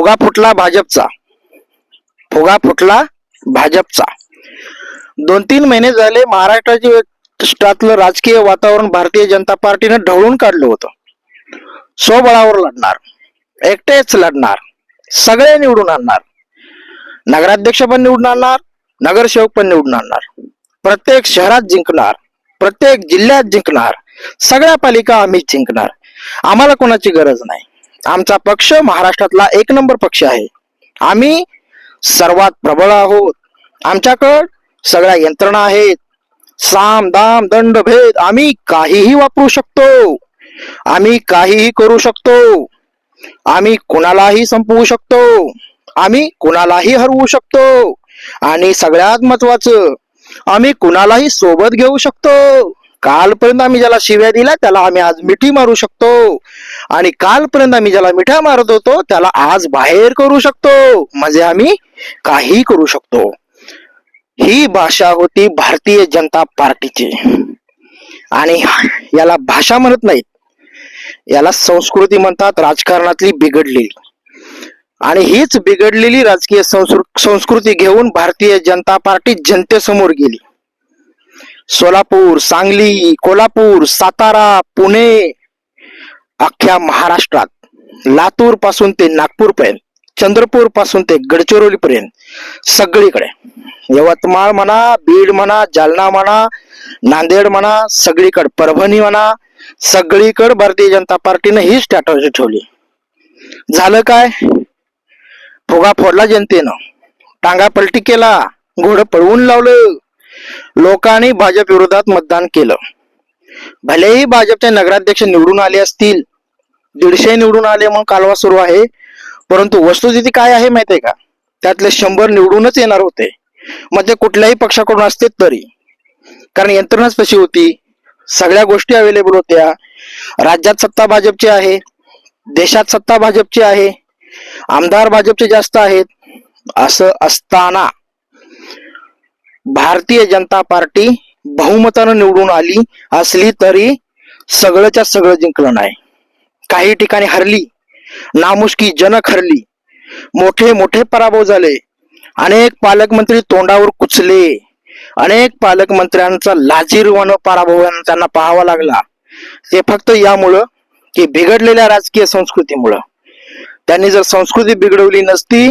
फुगा फुटला भाजपचा. फुगा फुटला भाजपचा. दोन तीन महिने झाले महाराष्ट्राचे राष्ट्रातलं राजकीय वातावरण भारतीय जनता पार्टीनं ढवळून काढलं होतं. स्वबळावर लढणार एकटेच लढणार सगळे निवडून आणणार. नगराध्यक्ष पण निवडून आणणार नगरसेवक पण निवडून आणणार. प्रत्येक शहरात जिंकणार प्रत्येक जिल्ह्यात जिंकणार सगळ्या पालिका आम्ही जिंकणार. आम्हाला कोणाची गरज नाही. आमचा पक्ष महाराष्ट्रातला एक नंबर पक्ष आहे. आम्ही सर्वात प्रबळ आहोत. आमच्याकडं सगळ्या यंत्रणा आहेत. साम दाम दंड भेद आम्ही काहीही वापरू शकतो. आम्ही काहीही करू शकतो. आम्ही कुणालाही संपवू शकतो. आम्ही कुणालाही हरवू शकतो. आणि सगळ्यात महत्वाचं आम्ही कुणालाही सोबत घेऊ शकतो. कालपर्यंत आम्ही ज्याला शिव्या दिल्या त्याला आम्ही आज मिठी मारू शकतो. आणि कालपर्यंत आम्ही ज्याला मिठ्या मारत होतो त्याला आज बाहेर करू शकतो. म्हणजे आम्ही काही करू शकतो. ही भाषा होती भारतीय जनता पार्टीची. आणि याला भाषा म्हणत नाहीत. याला संस्कृती म्हणतात राजकारणातली बिघडलेली. आणि हीच बिघडलेली राजकीय संस्कृ- संस्कृती घेऊन भारतीय जनता पार्टी जनतेसमोर गेली. सोलापूर सांगली कोल्हापूर सातारा पुणे अख्ख्या महाराष्ट्रात. लातूरपासून ते नागपूर पर्यंत चंद्रपूरपासून ते गडचिरोली पर्यंत सगळीकडे. यवतमाळ म्हणा बीड म्हणा जालना म्हणा नांदेड म्हणा सगळीकडे परभणी म्हणा सगळीकडे भारतीय जनता पार्टीने ही स्ट्रॅटर्जी ठेवली. झालं काय? फुगा फोडला जनतेनं. टांगा पलटी केला घोडं पळवून लावलं. लोकांनी भाजप विरोधात मतदान केलं. भलेही भाजपचे नगराध्यक्ष निवडून आले असतील दीडशे निवडून आले म्हणून कालवा सुरू आहे परंतु वस्तुस्थिती काय आहे माहितीये का? त्यातले शंभर निवडूनच येणार होते. मग ते कुठल्याही पक्षाकडून असते तरी. कारण यंत्रणाच तशी होती सगळ्या गोष्टी अवेलेबल होत्या. राज्यात सत्ता भाजपची आहे देशात सत्ता भाजपची आहे आमदार भाजपचे जास्त आहेत असं असताना. भारतीय जनता पार्टी बहुमतानं निवडून आली असली तरी सगळंच्या सगळं जिंकलं नाही. काही ठिकाणी हरली नामुष्की जनक हरली मोठे मोठे पराभव झाले अनेक पालकमंत्री तोंडावर कुचले अनेक पालकमंत्र्यांचा लाजीरवानं पराभव त्यांना पाहावा लागला. ते फक्त यामुळं की बिघडलेल्या राजकीय संस्कृतीमुळं. त्यांनी जर संस्कृती बिघडवली नसती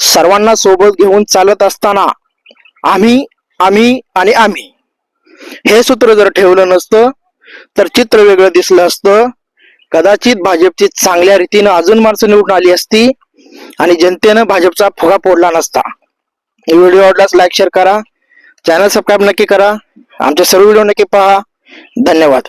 सर्वांना सोबत घेऊन चालत असताना आम्ही आम्ही आणि आम्ही. हे सूत्र जर ठेवलं नसतं तर चित्र वेगळं दिसलं असतं. कदाचित भाजपची चांगल्या रीतीनं अजून माणसं निवडून आली असती आणि जनतेनं भाजपचा फुगा फोडला नसता. व्हिडिओ आवडल्यास लाईक शेअर करा. चॅनल सबस्क्राईब नक्की करा. आमचे सर्व व्हिडिओ नक्की पहा. धन्यवाद.